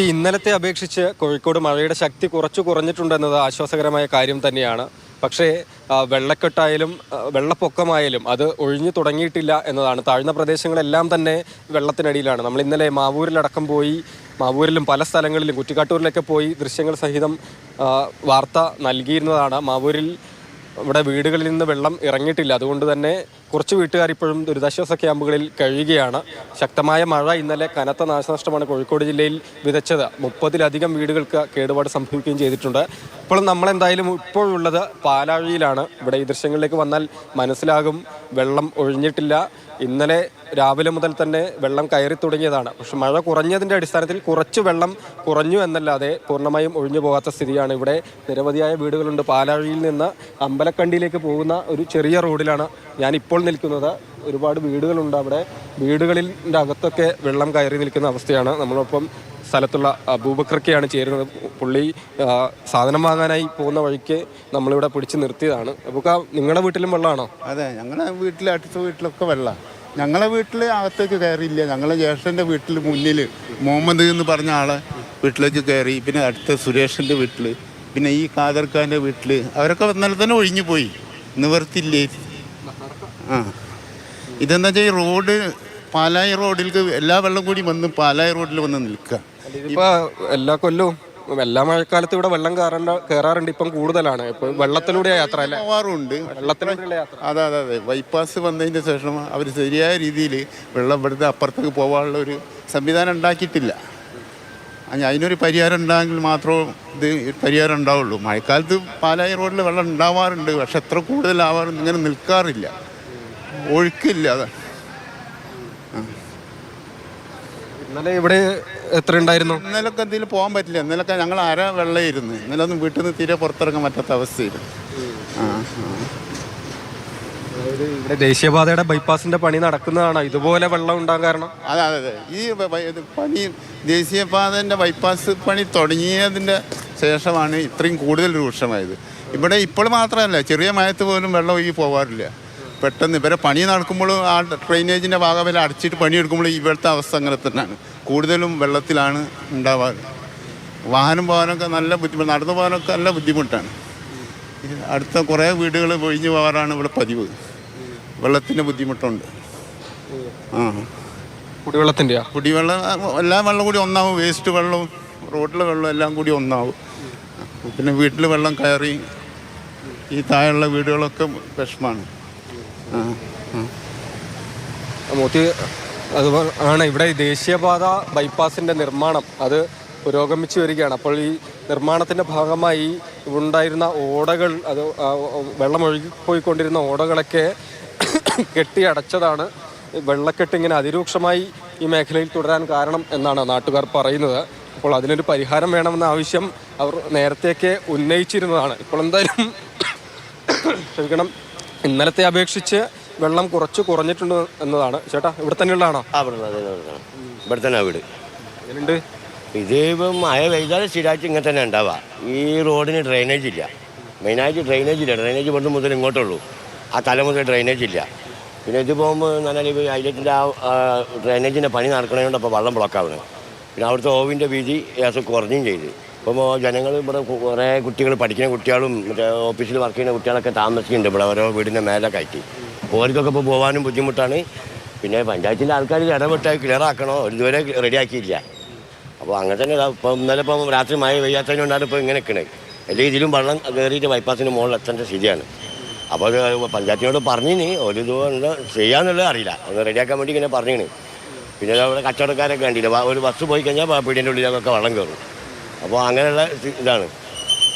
ഇന്നലത്തെ അപേക്ഷിച്ച് കോഴിക്കോട് മഴയുടെ ശക്തി കുറച്ചു കുറഞ്ഞിട്ടുണ്ടെന്നത് ആശ്വാസകരമായ കാര്യം തന്നെയാണ്. പക്ഷേ വെള്ളക്കെട്ടായാലും വെള്ളപ്പൊക്കമായാലും അത് ഒഴിഞ്ഞു തുടങ്ങിയിട്ടില്ല എന്നതാണ്. താഴ്ന്ന പ്രദേശങ്ങളെല്ലാം തന്നെ വെള്ളത്തിനടിയിലാണ്. നമ്മൾ ഇന്നലെ മാവൂരിലടക്കം പോയി മാവൂരിലും പല സ്ഥലങ്ങളിലും കുറ്റിക്കാട്ടൂരിലൊക്കെ പോയി ദൃശ്യങ്ങൾ സഹിതം വാർത്ത നൽകിയിരുന്നതാണ്. മാവൂരിൽ ഇവിടെ വീടുകളിൽ നിന്ന് വെള്ളം ഇറങ്ങിയിട്ടില്ല. അതുകൊണ്ട് തന്നെ കുറച്ച് വീട്ടുകാർ ഇപ്പോഴും ദുരിതാശ്വാസ ക്യാമ്പുകളിൽ കഴിയുകയാണ്. ശക്തമായ മഴ ഇന്നലെ കനത്ത നാശനഷ്ടമാണ് കോഴിക്കോട് ജില്ലയിൽ വിതച്ചത്. മുപ്പതിലധികം വീടുകൾക്ക് കേടുപാട് സംഭവിക്കുകയും ചെയ്തിട്ടുണ്ട്. ഇപ്പോൾ നമ്മളെന്തായാലും ഇപ്പോഴുള്ളത് പാലാഴിയിലാണ്. ഇവിടെ ഈ ദൃശ്യങ്ങളിലേക്ക് വന്നാൽ മനസ്സിലാകും വെള്ളം ഒഴിഞ്ഞിട്ടില്ല. ഇന്നലെ രാവിലെ മുതൽ തന്നെ വെള്ളം കയറി തുടങ്ങിയതാണ്. പക്ഷെ മഴ കുറഞ്ഞതിന്റെ അടിസ്ഥാനത്തിൽ കുറച്ച് വെള്ളം കുറഞ്ഞു എന്നല്ലാതെ പൂർണമായും ഒഴിഞ്ഞു പോകാത്ത സ്ഥിതിയാണ് ഇവിടെ. നിരവധിയായ വീടുകളുണ്ട്. പാലാഴിയിൽ നിന്ന് അമ്പലക്കണ്ടിയിലേക്ക് പോകുന്ന ഒരു ചെറിയ റോഡിലാണ് ഞാൻ ഇപ്പോൾ നിൽക്കുന്നത്. ഒരുപാട് വീടുകളുണ്ട് അവിടെ. വീടുകളിന്റെ അകത്തൊക്കെ വെള്ളം കയറി നിൽക്കുന്ന അവസ്ഥയാണ്. നമ്മളൊപ്പം സ്ഥലത്തുള്ള അബൂബക്കർക്കെയാണ് ചേരുന്നത്. പുള്ളി സാധനം വാങ്ങാനായി പോകുന്ന വഴിക്ക് നമ്മളിവിടെ പിടിച്ച് നിർത്തിയതാണ്. അപ്പോൾ നിങ്ങളുടെ വീട്ടിലും വെള്ളമാണോ? അതെ ഞങ്ങളുടെ വീട്ടിലെ അടുത്ത വീട്ടിലൊക്കെ വെള്ളം ഞങ്ങളെ വീട്ടിൽ അകത്തേക്ക് കയറിയില്ല. ഞങ്ങളെ ജ്യേഷ്ഠന്റെ വീട്ടിൽ മുന്നിൽ മുഹമ്മദ് എന്ന് പറഞ്ഞ ആളെ വീട്ടിലേക്ക് കയറി പിന്നെ അടുത്ത സുരേഷിന്റെ വീട്ടിൽ പിന്നെ ഈ ഖാദർ ഖാന്റെ വീട്ടിൽ അവരൊക്കെ ഇന്നലെ തന്നെ ഒഴിഞ്ഞു പോയി. നിവർത്തില്ലേ ആ. ഇതെന്താ വെച്ചാൽ ഈ റോഡ് പാലായി റോഡിലേക്ക് എല്ലാ വെള്ളം കൂടി വന്ന് പാലായി റോഡിൽ വന്ന് നിൽക്കുക എല്ലാ കൊല്ലവും എല്ലാ മഴക്കാലത്തും ഇവിടെ വെള്ളം കയറേണ്ട കയറാറുണ്ട്. ഇപ്പം കൂടുതലാണ്. ഇപ്പൊ വെള്ളത്തിലൂടെ യാത്ര അല്ലേ? പോവാറുണ്ട്. വെള്ളത്തിലൂടെ യാത്ര. അതെ അതെ അതെ. ബൈപ്പാസ് വന്നതിന് ശേഷം അവർ ശരിയായ രീതിയിൽ വെള്ളം ഇവിടുത്തെ അപ്പുറത്തേക്ക് പോകാനുള്ള ഒരു സംവിധാനം ഉണ്ടാക്കിയിട്ടില്ല. അതിനൊരു പരിഹാരം ഉണ്ടായെങ്കിൽ മാത്രമേ ഇത് പരിഹാരം ഉണ്ടാവുള്ളൂ. മഴക്കാലത്ത് പാലായി റോഡിൽ വെള്ളം ഉണ്ടാവാറുണ്ട്. പക്ഷെ എത്ര കൂടുതലാവാറുണ്ട് ഇങ്ങനെ നിൽക്കാറില്ല. ഒഴുക്കില്ല അതാ. ഇന്നലെ ഇവിടെ എത്ര ഉണ്ടായിരുന്നു? ഇന്നലൊക്കെ എന്തെങ്കിലും പോകാൻ പറ്റില്ല. ഇന്നലൊക്കെ ഞങ്ങൾ അര വെള്ളയിരുന്നു. ഇന്നലെ ഒന്നും വീട്ടിൽ നിന്ന് തീരെ പുറത്തിറങ്ങാൻ പറ്റാത്ത അവസ്ഥയായിരുന്നു. ആ ആ. അതായത് ഇവിടെ ദേശീയപാതയുടെ ബൈപ്പാസിന്റെ പണി നടക്കുന്നതാണ്. ഇതുപോലെ വെള്ളം ഉണ്ടാകാൻ കാരണം. അതെ അതെ അതെ. ഈ പണി ദേശീയപാതന്റെ ബൈപ്പാസ് പണി തുടങ്ങിയതിന്റെ ശേഷമാണ് ഇത്രയും കൂടുതൽ രൂക്ഷമായത്. ഇവിടെ ഇപ്പോൾ മാത്രമല്ല ചെറിയ മയത്ത് പോലും വെള്ളം ഒഴുകി പോകാറില്ല പെട്ടെന്ന് ഇവരെ പണി നടക്കുമ്പോൾ ആ ഡ്രെയിനേജിന്റെ ഭാഗം വരെ അടച്ചിട്ട് പണിയെടുക്കുമ്പോൾ ഇവിടുത്തെ അവസ്ഥ അങ്ങനെ തന്നെയാണ്. കൂടുതലും വെള്ളത്തിലാണ് ഉണ്ടാവാറ്. വാഹനം പോകാനൊക്കെ നല്ല ബുദ്ധിമുട്ട് നടന്നു പോകാനൊക്കെ നല്ല ബുദ്ധിമുട്ടാണ്. അടുത്ത കുറേ വീടുകൾ ഒഴിഞ്ഞു പോകാറാണ് ഇവിടെ പതിവ്. വെള്ളത്തിന്റെ ബുദ്ധിമുട്ടുണ്ട്. ആ. കുടിവെള്ളത്തിന്റെ കുടിവെള്ളം എല്ലാം വെള്ളം കൂടി ഒന്നാവും. വേസ്റ്റ് വെള്ളവും റോഡിലെ വെള്ളം എല്ലാം കൂടി ഒന്നാവും. പിന്നെ വീട്ടിൽ വെള്ളം കയറി ഈ താഴെയുള്ള വീടുകളൊക്കെ വിഷമാണ്. മോത്തി അതുപോലെ ആണ്. ഇവിടെ ദേശീയപാത ബൈപ്പാസിന്റെ നിർമ്മാണം. അത് പുരോഗമിച്ചു വരികയാണ്. അപ്പോൾ ഈ നിർമ്മാണത്തിന്റെ ഭാഗമായി ഉണ്ടായിരുന്ന ഓടകൾ അത് വെള്ളമൊഴുകിപ്പോയിക്കൊണ്ടിരുന്ന ഓടകളൊക്കെ കെട്ടിയടച്ചതാണ്. വെള്ളക്കെട്ട് ഇങ്ങനെ അതിരൂക്ഷമായി ഈ മേഖലയിൽ തുടരാൻ കാരണം എന്നാണ് നാട്ടുകാർ പറയുന്നത്. അപ്പോൾ അതിനൊരു പരിഹാരം വേണമെന്ന ആവശ്യം അവർ നേരത്തെയൊക്കെ ഉന്നയിച്ചിരുന്നതാണ്. ഇപ്പോൾ എന്തായാലും ക്ഷമിക്കണം. ഇന്നലത്തെ അപേക്ഷിച്ച് വെള്ളം കുറച്ച് കുറഞ്ഞിട്ടുണ്ട് എന്നതാണ്. ചേട്ടാ ഇവിടെ തന്നെയുള്ളതാണോ? ആ ഇവിടെ തന്നെ വീട്. എങ്ങനെയുണ്ട്? ഇത് ഇപ്പം മഴ പെയ്താൽ സ്ഥിരമായിട്ട് ഇങ്ങനെ തന്നെ ഉണ്ടാവുക ഈ റോഡിന് ഡ്രെയിനേജ് ഇല്ല. മെയിനായിട്ട് ഡ്രെയിനേജ് ഇല്ല. ഡ്രെയിനേജ് പണ്ട് മുതൽ ഇങ്ങോട്ടുള്ളൂ. ആ തല മുതൽ ഡ്രെയിനേജ് ഇല്ല. പിന്നെ ഇത് പോകുമ്പോൾ നല്ല ഹൈലൈറ്റിന്റെ ആ ഡ്രെയിനേജിന്റെ പണി നടക്കണതുകൊണ്ട് അപ്പോൾ വെള്ളം ബ്ലോക്കാവുന്നത് പിന്നെ അവിടുത്തെ ഓവിന്റെ വീതി ഏകദേശം കുറഞ്ഞും ചെയ്ത്. ഇപ്പോൾ ജനങ്ങൾ ഇവിടെ കുറേ കുട്ടികൾ പഠിക്കുന്ന കുട്ടികളും മറ്റേ ഓഫീസിൽ വർക്ക് ചെയ്യുന്ന കുട്ടികളൊക്കെ താമസിക്കുന്നുണ്ട് ഇവിടെ ഓരോ വീടിന്റെ മേലെ കയറ്റി. അപ്പോൾ അവർക്കൊക്കെ ഇപ്പോൾ പോകാനും ബുദ്ധിമുട്ടാണ്. പിന്നെ പഞ്ചായത്തിന്റെ ആൾക്കാർ ഇടപെട്ട് ക്ലിയർ ആക്കണോ? ഇതുവരെ റെഡിയാക്കിയില്ല അപ്പോൾ അങ്ങനെ തന്നെ ഇപ്പോൾ ഇപ്പം ഇന്നലെ ഇപ്പം രാത്രി മഴ പെയ്യാത്തതിനുണ്ടാണ് ഇപ്പോൾ ഇങ്ങനെ നിൽക്കണേ. എല്ലാ ഇതിലും വെള്ളം കയറിയിട്ട് ബൈപ്പാസിന് മുകളിൽ എത്തേണ്ട സ്ഥിതിയാണ്. അപ്പോൾ അത് പഞ്ചായത്തിനോട് പറഞ്ഞിന് ഒരു ഇതുകൊണ്ട് ചെയ്യാന്നുള്ളത് അറിയില്ല. ഒന്ന് റെഡിയാക്കാൻ വേണ്ടി ഇങ്ങനെ പറഞ്ഞിന്. പിന്നെ അവിടെ കച്ചവടക്കാരൊക്കെ കണ്ടില്ല. ഒരു ബസ് പോയി കഴിഞ്ഞാൽ പീടിയന്റെ ഉള്ളിലൊക്കെ വെള്ളം കയറും അപ്പോൾ അങ്ങനെയുള്ള ഇതാണ്.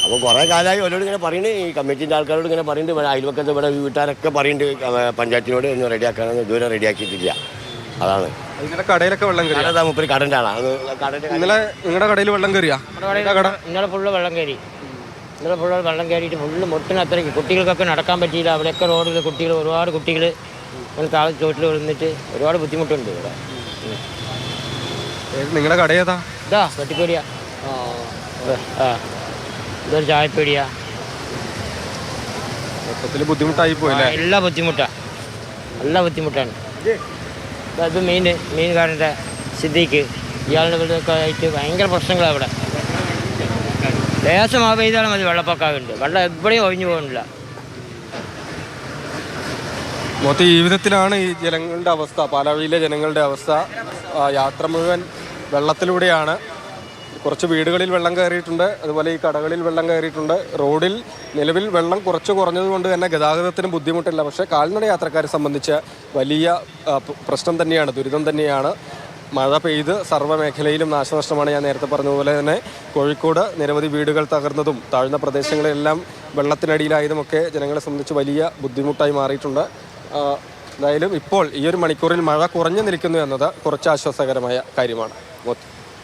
അപ്പോൾ കുറേ കാലമായി അവരോട് ഇങ്ങനെ പറയുന്നത് ഈ കമ്മിറ്റീന്റെ ആൾക്കാരോട് ഇങ്ങനെ പറയുന്നുണ്ട് ഇവിടെ അയൽവക്കത്ത് ഇവിടെ വീട്ടുകാരൊക്കെ പറയുന്നുണ്ട് പഞ്ചായത്തിനോട് ഒന്ന് റെഡിയാക്കാനൊന്നും ഇതുവരെ റെഡിയാക്കിയിട്ടില്ല. അതാണ്. നിങ്ങളുടെ കടയിലൊക്കെ വെള്ളം കയറി അതാ മുപ്പര് കടന്റെ ആളാണ് നിങ്ങളെ നിങ്ങളുടെ കടയിൽ വെള്ളം കയറിയാ കട ഇന്നലെ ഫുള്ള് വെള്ളം കയറി ഇന്നലെ ഫുള്ള് വെള്ളം കയറിയിട്ട് ഫുള്ള് മുട്ടിന് അത്രയ്ക്ക്. കുട്ടികൾക്കൊക്കെ നടക്കാൻ പറ്റിയില്ല. അവിടെയൊക്കെ റോഡിൽ കുട്ടികൾ ഒരുപാട് കുട്ടികൾ താഴെ ചോട്ടിൽ വന്നിട്ട് ഒരുപാട് ബുദ്ധിമുട്ടുണ്ട് ഇവിടെ. നിങ്ങളുടെ കട ഏതാ? ഇതാ വെട്ടിപ്പേടിയ. ആ ഇതൊരു ചായപ്പീടിയ. മൊത്തത്തിൽ ബുദ്ധിമുട്ടായി പോയില്ലേ? എല്ലാ ബുദ്ധിമുട്ടാ. എല്ലാ ബുദ്ധിമുട്ടാണ്. അത് മീൻ മീൻകാരന്റെ സിദ്ധിക്ക് ഇയാളുടെ വീടൊക്കെ ആയിട്ട് ഭയങ്കര പ്രശ്നങ്ങളാണ് ഇവിടെ. ലേശം മഴ പെയ്താലും മതി വെള്ളപ്പൊക്കമുണ്ട് വെള്ളം എവിടെയും ഒഴിഞ്ഞു പോകുന്നില്ല മൊത്തം ഈ വിധത്തിലാണ് ഈ ജനങ്ങളുടെ അവസ്ഥ പാലാഴിയിലെ ജനങ്ങളുടെ അവസ്ഥ. യാത്ര മുഴുവൻ വെള്ളത്തിലൂടെയാണ്. കുറച്ച് വീടുകളിൽ വെള്ളം കയറിയിട്ടുണ്ട്. അതുപോലെ ഈ കടകളിൽ വെള്ളം കയറിയിട്ടുണ്ട്. റോഡിൽ നിലവിൽ വെള്ളം കുറച്ച് കുറഞ്ഞതുകൊണ്ട് തന്നെ ഗതാഗതത്തിന് ബുദ്ധിമുട്ടില്ല. പക്ഷേ കാൽനട യാത്രക്കാരെ സംബന്ധിച്ച് വലിയ പ്രശ്നം തന്നെയാണ് ദുരിതം തന്നെയാണ്. മഴ പെയ്ത് സർവ മേഖലയിലും നാശനഷ്ടമാണ് ഞാൻ നേരത്തെ പറഞ്ഞതുപോലെ തന്നെ. കോഴിക്കോട് നിരവധി വീടുകൾ തകർന്നതും താഴ്ന്ന പ്രദേശങ്ങളെല്ലാം വെള്ളത്തിനടിയിലായതുമൊക്കെ ജനങ്ങളെ സംബന്ധിച്ച് വലിയ ബുദ്ധിമുട്ടായി മാറിയിട്ടുണ്ട്. എന്തായാലും ഇപ്പോൾ ഈ ഒരു മണിക്കൂറിൽ മഴ കുറഞ്ഞു നിൽക്കുന്നു എന്നത് കുറച്ച് ആശ്വാസകരമായ കാര്യമാണ്.